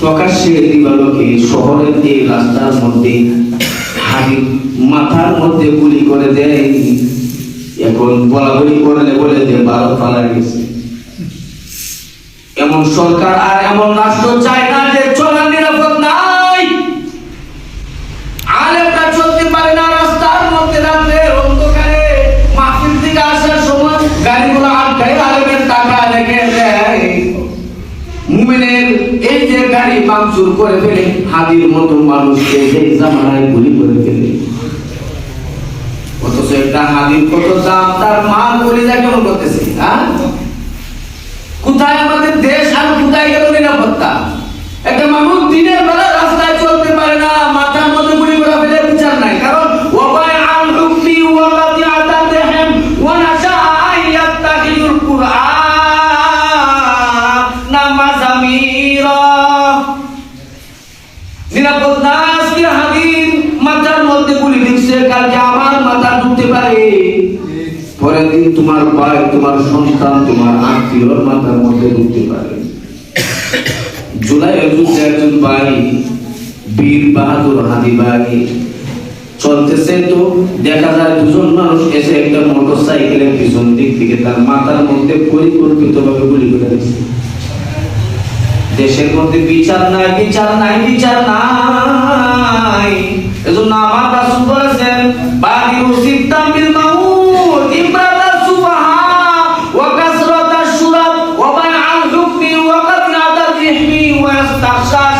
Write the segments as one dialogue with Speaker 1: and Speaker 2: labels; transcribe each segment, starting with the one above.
Speaker 1: প্রকাশ্যে দিবালোকে শহরের এই রাস্তার মধ্যে হাড়ি মাথার মধ্যে গুলি করে দেয়। এখন বলাবলি করলে বলে যে ভারত পালা গেছে। এমন সরকার আর এমন রাষ্ট্র চায় না যে চলার নিরাপদ নাই। আলেমরা চলতে পারে না রাস্তার মধ্যে রাত্রে অন্ধকারে। মাহফিল থেকে আসার সময় গাড়িগুলো আটকায় আলেমের টাকা রেখে দেয়। যে গাড়ি মামচুর করে ফেলে হাদির মতো মানুষকে সেই জামানায় গুলি করে ফেলে। অথচ একটা কত দাম তার গুলি যা করতেছে হ্যাঁ? কোথায় আমাদের দেশ আর কোথায় গেল নিরাপত্তা? একটা মানুষ দিনের বেলা নিরাপদ পারে। জুলাই যুদ্ধে বীর বাহাদুর হাদি চলতেছে তো দেখা যায় দুজন মানুষ এসে একটা মোটর সাইকেলের পিছন দিক থেকে তার মাথার মধ্যে পরিকল্পিত ভাবে গুলি করে দিচ্ছে। দেশের মধ্যে বিচার নাই বিচার নাই বিচার নাই। এজন্য আমার রাসূল বলেছেন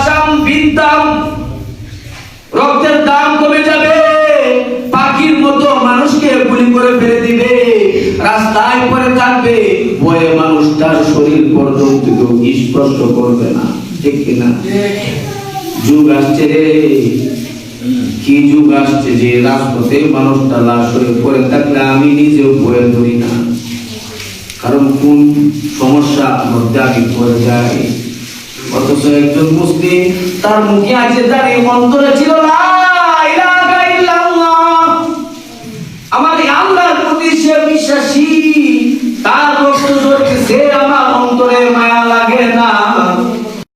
Speaker 1: শাম রক্তের দাম কমে যাবে, পাখির মতো মানুষকে গুলি করে ফেলে দিবে, রাস্তায় পড়ে থাকবে ভয়ে মানুষ তার শরীর পর্যন্ত স্পর্শ করবে না, ঠিক কিনা যুগ আসছে রে। কি যুগ আসছে যে রাজপথে মানুষটা লাশ হয়ে পড়ে থাকলে আমি নিজেও ভয়ে ধরি না। কারণ কোন সমস্যা মধ্যে আমি পড়ে যাই? অথচ একজন মুসলিম তার মুখে আছে দাঁড়িয়ে অন্তরে ছিল লা